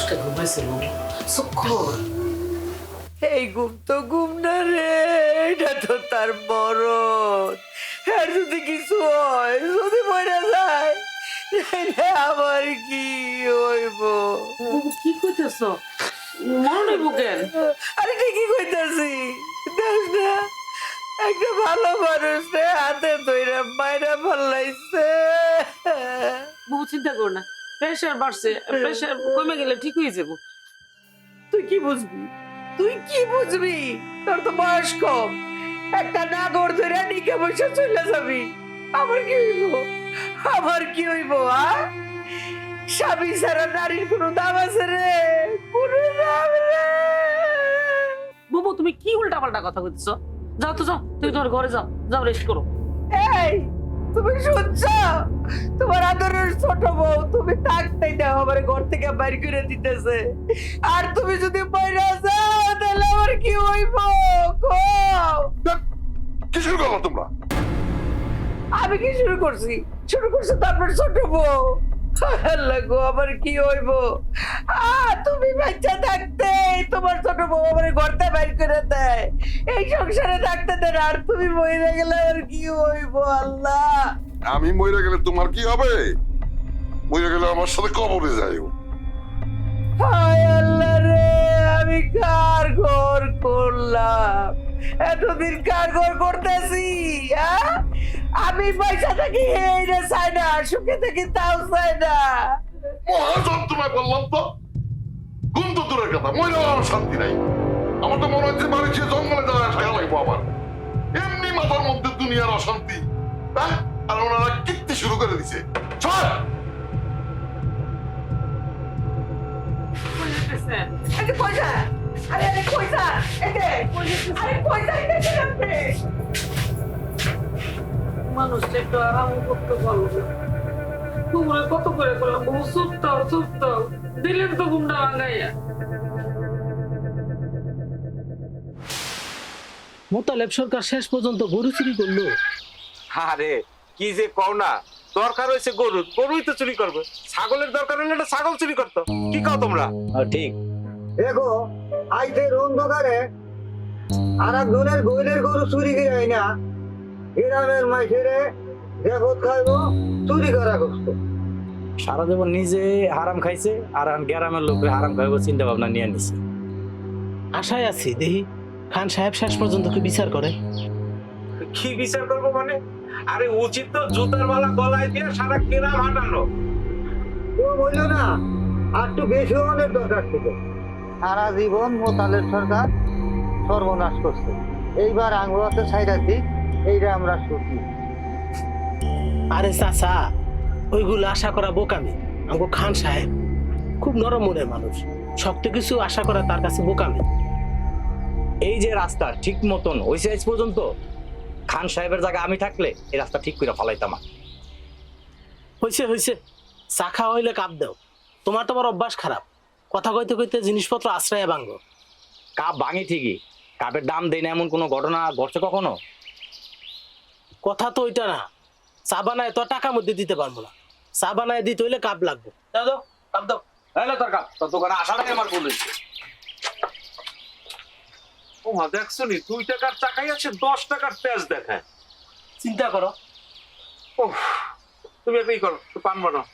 মানুষটা ঘুমাইছে বাবু সুক্ষর এই ঘুম তো ঘুম না রে এটা তো তার মরণ। আর যদি কিছু হয় যদি মরে যায় তাহলে আমার কি হইব? কি কইতেছ? মনে বুকেন আরে ঠিকই কইতাছি। দেখ না একটা ভালো মানুষ হাতে ধইরা মাইরা ফালাইছে। বাবু চিন্তা করো না। প্রেশার বাড়ছে প্রেশার কমে গেলে ঠিক হয়ে যাব। তুই কি বুঝবি? তুই কি বুঝবি? তোর তো বয়স কম। একটা নাগর ধরে নিকে বসে চলে যাবি। আমার কি হইব? আমার কি হইব আর স্বামী ছাড়া নারীর কোনো দাম আছে রে? কোনো দাম রে? বাবু তুমি কি উল্টা পাল্টা কথা কইতেছ যাও তো যাও। তুমি তোমার ঘরে যাও। যাও রেস্ট করো। এই! তুমি শুনছ? তোমার আদরের ছোট বউ তুমি থাকতেই না আমার ঘর থেকে বাইর করে দিতেছে। আর তুমি যদি বাইরে যাও তাহলে আমার কি হইব? কি শুরু করল তোমরা? আমি কি শুরু করছি? শুরু করছি তারপর ছোট বউ। আল্লাহ গো আমার কি হইব? আ তুমি বাচ্চা থাকতে তোমার ছোট বউ আমার ঘরতে বাইর করে দেয়। এই সংসারে থাকতে দেন আর তুমি মরে গেলে আর কি হইব আল্লাহ? আমি মরে গেলে তোমার কি হবে? মরে গেলে আমার সাথে কবরে যাইও। হায় আল্লাহ রে আমি কার ঘর করলাম? এতদিন কার ঘর করতেছি? আমি পয়সা থাকি এই রে চাই না সুখে থাকি তাও চাই না মহাজন তোমায় বললাম তো তো দূরের কথা মরে আমার শান্তি নাই। আমার তো মনে হচ্ছে বাড়ি ছেড়ে জঙ্গলে যাওয়া থাকা লাগবো আমার এমনি মাথার মধ্যে দুনিয়ার অশান্তি। হ্যাঁ আর ওনারা কীর্তি শুরু করে দিছে। চল যে পয়সা আরে আরে পয়সা এই আরে পয়সা মানুষটা একটু আরাম করতে পারল তোমরা কত করে করলাম বহু সুপ্তাও সুপ্তাও দিলেন তো ভাঙাইয়া। মোতালেব সরকার শেষ পর্যন্ত গরু চুরি করল। আরে কি যে কও না দরকার হয়েছে গরু গরুই তো চুরি করবে। ছাগলের দরকার হলে একটা ছাগল চুরি করতো। কি কও তোমরা? ঠিক। দেখো আইতের অন্ধকারে আর একজনের গইলের গরু চুরি করে না? গ্রামের মাইসেরে জগৎ খাইবো চুরি করা কষ্ট সারা জীবন নিজে হারাম খাইছে আর গ্রামের লোক হারাম খাইবো চিন্তা ভাবনা নিয়ে নিছে। আশায় আছি দেখি খান সাহেব শেষ পর্যন্ত কি বিচার করে? কি বিচার করব মানে? আরে উচিত তো জুতার মালা গলায় দিয়ে সারা গ্রাম হাঁটানো। ও বলল না আর একটু বেশি অনেক দরকার ছিল। সারা জীবন মোতালের সরকার সর্বনাশ করছে। এইবার আঙ্গুয়াতে ছাইরা দিক। এইটা আমরা আরে চাচা ওইগুলো আশা করা বোকামি। আমাকে খান সাহেব খুব নরম মনের মানুষ। শক্ত কিছু আশা করা তার কাছে বোকামি। এই যে রাস্তা ঠিক মতন ওই সাইজ পর্যন্ত খান সাহেবের জায়গায় আমি থাকলে এই রাস্তা ঠিক করে ফলাইতাম হয়েছে হয়েছে চা খাওয়া হইলে কাপ দাও। তোমার তোমার অভ্যাস খারাপ। কথা কইতে কইতে জিনিসপত্র আশ্রয় ভাঙ্গ। কাপ ভাঙি ঠিকই। কাপের দাম দেয় না এমন কোনো ঘটনা ঘটছে কখনো? কথা তো ওইটা না। চা বানায় তো টাকা মধ্যে দিতে পারব না। চা বানায় দিতে হইলে কাপ লাগবে। দাও দাও কাপ দাও। হ্যালো তোর কাপ। তোর দোকানে আসাটাই আমার ভুল হয়েছে ও মা দেখছ নি? দুই টাকার টাকাই আছে দশ টাকার দেখায় চিন্তা করো। ওহ, তুমি একটা ই করো পান বানাও।